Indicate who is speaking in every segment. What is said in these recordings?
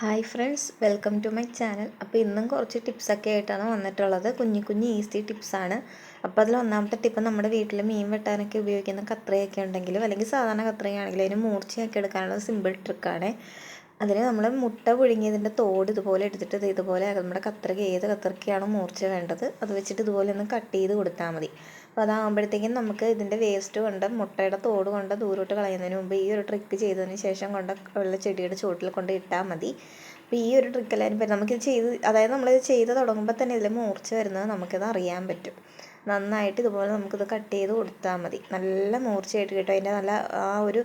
Speaker 1: Hi friends welcome to my channel. അപ്പോൾ ഇന്നും കുറച്ച് ടിപ്സൊക്കെ ആയിട്ടാണ് വന്നിട്ടുള്ളത്. കുഞ്ഞു കുഞ്ഞു ഈസി ടിപ്സാണ്. അപ്പോൾ അതിൽ ഒന്നാമത്തെ ടിപ്പ് നമ്മുടെ വീട്ടിൽ മീൻ വെട്ടാനൊക്കെ ഉപയോഗിക്കുന്ന കത്രയൊക്കെ ഉണ്ടെങ്കിലും അല്ലെങ്കിൽ സാധാരണ കത്രയാണെങ്കിലും അതിന് മൂർച്ചയാക്കി എടുക്കാനുള്ള സിമ്പിൾ ട്രിക്കാണ്. അതിന് നമ്മൾ മുട്ട പുഴുങ്ങിയതിന്റെ തോട് ഇതുപോലെ എടുത്തിട്ട് ഇതുപോലെ നമ്മുടെ കത്രയ്ക്ക് ഏത് കത്രയ്ക്കാണോ മൂർച്ച വേണ്ടത് അത് വെച്ചിട്ട് ഇതുപോലെ ഒന്ന് കട്ട് ചെയ്ത് കൊടുത്താൽ മതി. അപ്പോൾ അതാകുമ്പോഴത്തേക്കും നമുക്ക് ഇതിന്റെ വേസ്റ്റ് കൊണ്ട് മുട്ടയുടെ തോട് കൊണ്ട് ദൂരോട്ട് കളയുന്നതിന് മുമ്പ് ഈ ഒരു ട്രിക്ക് ചെയ്തതിന് ശേഷം കൊണ്ട് ഉള്ള ചെടിയുടെ ചുവട്ടിൽ കൊണ്ട് ഇട്ടാൽ മതി. അപ്പോൾ ഈ ഒരു ട്രിക്കെല്ലാവരും പറ്റും നമുക്കിത് ചെയ്ത് അതായത് നമ്മളിത് ചെയ്ത് തുടങ്ങുമ്പോൾ തന്നെ ഇതിൽ മൂർച്ച വരുന്നത് നമുക്കിത് അറിയാൻ പറ്റും. നന്നായിട്ട് ഇതുപോലെ നമുക്കിത് കട്ട് ചെയ്ത് കൊടുത്താൽ മതി. നല്ല മൂർച്ചയായിട്ട് കിട്ടും. അതിന്റെ നല്ല ആ ഒരു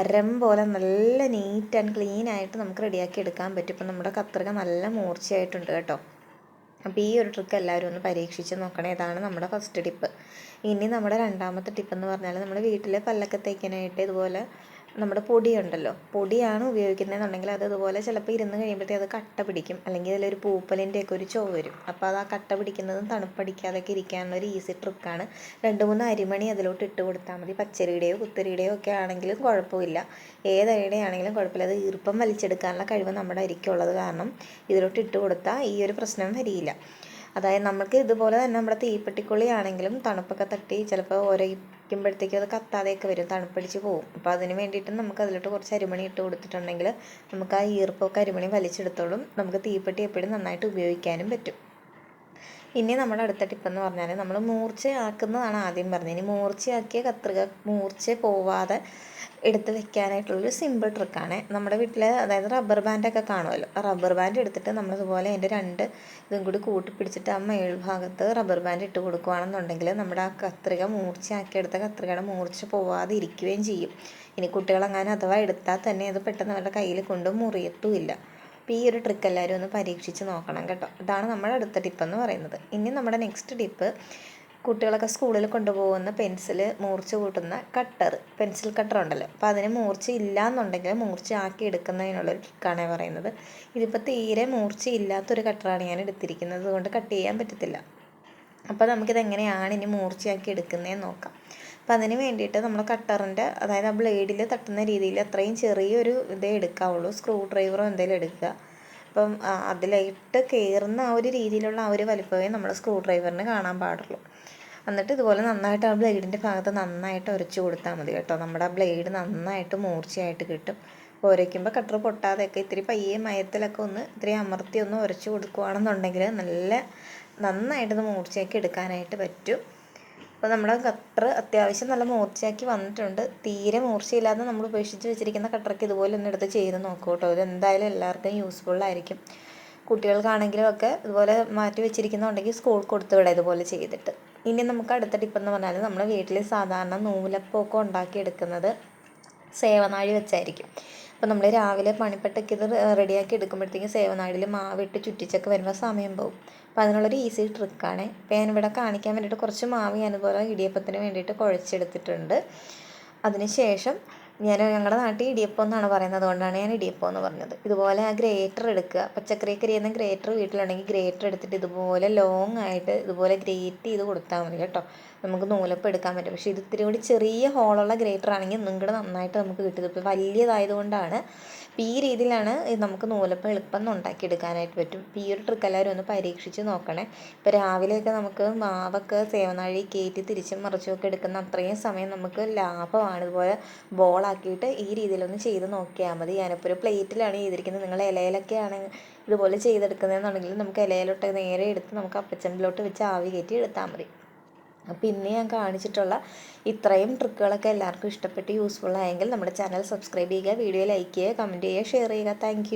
Speaker 1: അരം പോലെ നല്ല നീറ്റ് ആൻഡ് ക്ലീൻ ആയിട്ട് നമുക്ക് റെഡിയാക്കി എടുക്കാൻ പറ്റും. ഇപ്പം നമ്മുടെ കത്രിക നല്ല മൂർച്ചയായിട്ടുണ്ട് കേട്ടോ. അപ്പോൾ ഈ ഒരു ട്രിക്ക് എല്ലാവരും ഒന്ന് പരീക്ഷിച്ച് നോക്കണേ. ഇതാണ് നമ്മുടെ ഫസ്റ്റ് ടിപ്പ് ഇനി നമ്മുടെ രണ്ടാമത്തെ ടിപ്പ് എന്ന് പറഞ്ഞാൽ നമ്മൾ വീട്ടിലെ പല്ലൊക്കെ തേക്കാനായിട്ട് ഇതുപോലെ നമ്മുടെ പൊടിയുണ്ടല്ലോ. പൊടിയാണ് ഉപയോഗിക്കുന്നതെന്നുണ്ടെങ്കിൽ അത് ഇതുപോലെ ചിലപ്പോൾ ഇരുന്ന് കഴിയുമ്പോഴത്തേ അത് കട്ട പിടിക്കും. അല്ലെങ്കിൽ അതിലൊരു പൂപ്പലിന്റെയൊക്കെ ഒരു ചോ വരും. അപ്പോൾ അത് ആ കട്ട പിടിക്കുന്നതും തണുപ്പടിക്കാതൊക്കെ ഇരിക്കാനുള്ള ഒരു ഈസി ട്രിക്കാണ്. രണ്ട് മൂന്ന് അരിമണി അതിലോട്ട് ഇട്ട് കൊടുത്താൽ മതി. പച്ചരിയുടെയോ കുത്തരിയുടെയോ ഒക്കെ ആണെങ്കിലും കുഴപ്പമില്ല. ഏതരിയുടെ ആണെങ്കിലും കുഴപ്പമില്ല. അത് ഈർപ്പം വലിച്ചെടുക്കാനുള്ള കഴിവ് നമ്മുടെ അരിക്കുള്ളത് കാരണം ഇതിലോട്ട് ഇട്ട് കൊടുത്താൽ ഈ ഒരു പ്രശ്നം വരിയില്ല. അതായത് നമുക്ക് ഇതുപോലെ തന്നെ നമ്മുടെ തീപ്പെട്ടിക്കുള്ളിയാണെങ്കിലും തണുപ്പൊക്കെ തട്ടി ചിലപ്പോൾ ഒരയ്ക്കുമ്പോഴത്തേക്കും അത് കത്താതെയൊക്കെ വരും തണുപ്പടിച്ച് പോകും അപ്പോൾ അതിന് വേണ്ടിയിട്ട് നമുക്ക് അതിലോട്ട് കുറച്ച് അരിമണി ഇട്ട് കൊടുത്തിട്ടുണ്ടെങ്കിൽ നമുക്ക് ആ ഈർപ്പമൊക്കെ അരിമണി വലിച്ചെടുത്തോളും നമുക്ക് തീപ്പെട്ടി എപ്പോഴും നന്നായിട്ട് ഉപയോഗിക്കാനും പറ്റും. ഇനി നമ്മുടെ അടുത്ത ടിപ്പെന്ന് പറഞ്ഞാൽ നമ്മൾ മൂർച്ചയാക്കുന്നതാണ് ആദ്യം പറഞ്ഞത്. ഇനി മൂർച്ചയാക്കിയ കത്രിക മൂർച്ച പോവാതെ എടുത്ത് വെക്കാനായിട്ടുള്ളൊരു സിമ്പിൾ ട്രിക്കാണ് നമ്മുടെ വീട്ടിൽ അതായത് റബ്ബർ ബാൻഡൊക്കെ കാണുമല്ലോ. റബ്ബർ ബാൻഡ് എടുത്തിട്ട് നമ്മളിതുപോലെ അതിന്റെ രണ്ട് ഇതും കൂടി കൂട്ടി പിടിച്ചിട്ട് ആ മേൽഭാഗത്ത് റബ്ബർ ബാൻഡ് ഇട്ട് കൊടുക്കുകയാണെന്നുണ്ടെങ്കിൽ നമ്മുടെ ആ കത്രിക മൂർച്ചയാക്കി എടുത്ത കത്രികയുടെ മൂർച്ച പോവാതെ ഇരിക്കുകയും ചെയ്യും. ഇനി കുട്ടികളെങ്ങാനും അഥവാ എടുത്താൽ തന്നെ അത് പെട്ടെന്ന് അവരുടെ കയ്യിൽ കൊണ്ട് മുറിയത്തുമില്ല. അപ്പോൾ ഈ ഒരു ട്രിക്ക് എല്ലാവരും ഒന്ന് പരീക്ഷിച്ച് നോക്കണം കേട്ടോ. ഇതാണ് നമ്മുടെ അടുത്ത ടിപ്പ് എന്ന് പറയുന്നത്. ഇനി നമ്മുടെ നെക്സ്റ്റ് ടിപ്പ് കുട്ടികളൊക്കെ സ്കൂളിൽ കൊണ്ടുപോകുന്ന പെൻസിൽ മൂർച്ച കൂട്ടുന്ന കട്ടർ പെൻസിൽ കട്ടർ ഉണ്ടല്ലോ. അപ്പോൾ അതിന് മൂർച്ച ഇല്ല എന്നുണ്ടെങ്കിൽ മൂർച്ച ആക്കി എടുക്കുന്നതിനുള്ളൊരു ട്രിക്കാണ് പറയുന്നത്. ഇതിപ്പോൾ തീരെ മൂർച്ച ഇല്ലാത്തൊരു കട്ടറാണ് ഞാൻ എടുത്തിരിക്കുന്നത്. അതുകൊണ്ട് കട്ട് ചെയ്യാൻ പറ്റത്തില്ല. അപ്പോൾ നമുക്കിത് എങ്ങനെയാണ് ഇനി മൂർച്ചയാക്കി എടുക്കുന്നതെന്ന് നോക്കാം. അപ്പോൾ അതിന് വേണ്ടിയിട്ട് നമ്മൾ കട്ടറിന്റെ അതായത് ആ ബ്ലേഡിൽ തട്ടുന്ന രീതിയിൽ അത്രയും ചെറിയൊരു ഇതേ എടുക്കാവുള്ളൂ. സ്ക്രൂ ഡ്രൈവറോ എന്തെങ്കിലും എടുക്കുക. അപ്പം അതിലിട്ട് കയറുന്ന ആ ഒരു രീതിയിലുള്ള ആ ഒരു വലിപ്പമേ നമ്മൾ സ്ക്രൂ ഡ്രൈവറിന് കാണാൻ പാടുള്ളൂ. എന്നിട്ട് ഇതുപോലെ നന്നായിട്ട് ആ ബ്ലേഡിന്റെ ഭാഗത്ത് നന്നായിട്ട് ഉരച്ച് കൊടുത്താൽ മതി കേട്ടോ. നമ്മുടെ ബ്ലേഡ് നന്നായിട്ട് മൂർച്ചയായിട്ട് കിട്ടും. ഉരയ്ക്കുമ്പോൾ കട്ടർ പൊട്ടാതെയൊക്കെ ഇത്തിരി പയ്യെ മയത്തിലൊക്കെ ഒന്ന് ഇത്തിരി അമർത്തി ഒന്ന് ഉരച്ച് കൊടുക്കുകയാണെന്നുണ്ടെങ്കിൽ നല്ല നന്നായിട്ട് മൂർച്ചയൊക്കെ എടുക്കാനായിട്ട് പറ്റും. അപ്പോൾ നമ്മുടെ കട്ടർ അത്യാവശ്യം നല്ല മൂർച്ചയാക്കി വന്നിട്ടുണ്ട്. തീരെ മൂർച്ചയില്ലാതെ നമ്മൾ ഉപേക്ഷിച്ച് വെച്ചിരിക്കുന്ന കട്ടർക്ക് ഇതുപോലെ ഒന്ന് എടുത്ത് ചെയ്ത് നോക്കൂ കേട്ടോ ഇത് എന്തായാലും എല്ലാവർക്കും യൂസ്ഫുള്ളായിരിക്കും കുട്ടികൾക്കാണെങ്കിലും ഒക്കെ ഇതുപോലെ മാറ്റി വെച്ചിരിക്കുന്നുണ്ടെങ്കിൽ സ്കൂൾ കൊടുത്തു വിടാം ഇതുപോലെ ചെയ്തിട്ട്. ഇനി നമുക്ക് അടുത്ത ടിപ്പെന്ന് പറഞ്ഞാൽ നമ്മൾ വീട്ടിൽ സാധാരണ നൂലപ്പമൊക്കെ ഉണ്ടാക്കിയെടുക്കുന്നത് സേവനാഴി വെച്ചായിരിക്കും. അപ്പോൾ നമ്മൾ രാവിലെ പണിപ്പെട്ടൊക്കെ ഇത് റെഡിയാക്കി എടുക്കുമ്പോഴത്തേക്കും സേവനാഴിയിൽ മാവിട്ട് ചുറ്റിച്ചൊക്കെ വരുമ്പോൾ സമയം പോകും അപ്പോൾ അതിനുള്ളൊരു ഈസി ട്രിക്കാണ് അപ്പോൾ ഇവിടെ കാണിക്കാൻ വേണ്ടിയിട്ട് കുറച്ച് മാവ് ഞാനിതുപോലെ ഇടിയപ്പത്തിന് വേണ്ടിയിട്ട് കുഴച്ചെടുത്തിട്ടുണ്ട്. അതിനുശേഷം ഞാൻ ഞങ്ങളുടെ നാട്ടിൽ ഇടിയപ്പം എന്നാണ് പറയുന്നത്? അതുകൊണ്ടാണ് ഞാൻ ഇടിയപ്പം എന്ന് പറഞ്ഞത്. ഇതുപോലെ ആ ഗ്രേറ്റർ എടുക്കുക. പച്ചക്കറിയൊക്കെ ചെയ്യുന്ന ഗ്രേറ്റർ വീട്ടിലുണ്ടെങ്കിൽ ഗ്രേറ്റർ എടുത്തിട്ട് ഇതുപോലെ ലോങ് ആയിട്ട് ഇതുപോലെ ഗ്രേറ്റ് ചെയ്ത് കൊടുത്താൽ മതി കേട്ടോ. നമുക്ക് നൂലപ്പം എടുക്കാൻ പറ്റും. പക്ഷേ ഇത് ഇത്തിരി കൂടി ചെറിയ ഹോളുള്ള ഗ്രേറ്റർ ആണെങ്കിൽ ഒന്നും കൂടെ നന്നായിട്ട് നമുക്ക് കിട്ടും. ഇപ്പോൾ വലിയതായതുകൊണ്ടാണ് അപ്പോൾ ഈ രീതിയിലാണ് നമുക്ക് നൂലപ്പം എളുപ്പം ഉണ്ടാക്കിയെടുക്കാനായിട്ട് പറ്റും. ഈ ഒരു ട്രിക്ക് എല്ലാവരും ഒന്ന് പരീക്ഷിച്ച് നോക്കണേ. ഇപ്പോൾ രാവിലെയൊക്കെ നമുക്ക് മാവൊക്കെ സേവനാഴി കയറ്റി തിരിച്ചും മറിച്ചും ഒക്കെ എടുക്കുന്ന അത്രയും സമയം നമുക്ക് ലാഭമാണ്. ഇതുപോലെ ബോളാക്കിയിട്ട് ഈ രീതിയിലൊന്ന് ചെയ്ത് നോക്കിയാൽ മതി. ഞാനിപ്പോൾ ഒരു പ്ലേറ്റിലാണ് ചെയ്തിരിക്കുന്നത്. നിങ്ങൾ ഇലയിലൊക്കെ ആണെങ്കിൽ ഇതുപോലെ ചെയ്തെടുക്കുന്നതെന്നുണ്ടെങ്കിൽ നമുക്ക് ഇലയിലോട്ട് നേരെ എടുത്ത് നമുക്ക് അപ്പച്ചമ്പിലോട്ട് വെച്ച് ആവി കയറ്റി എടുത്താൽ മതി. അപ്പോൾ ഇന്ന് ഞാൻ കാണിച്ചിട്ടുള്ള ഇത്രയും ട്രിക്കുകളൊക്കെ എല്ലാവർക്കും ഇഷ്ടപ്പെട്ട് യൂസ്ഫുൾ ആയെങ്കിൽ നമ്മുടെ ചാനൽ സബ്സ്ക്രൈബ് ചെയ്യുക വീഡിയോ ലൈക്ക് ചെയ്യുക കമന്റ് ചെയ്യുക ഷെയർ ചെയ്യുക. താങ്ക്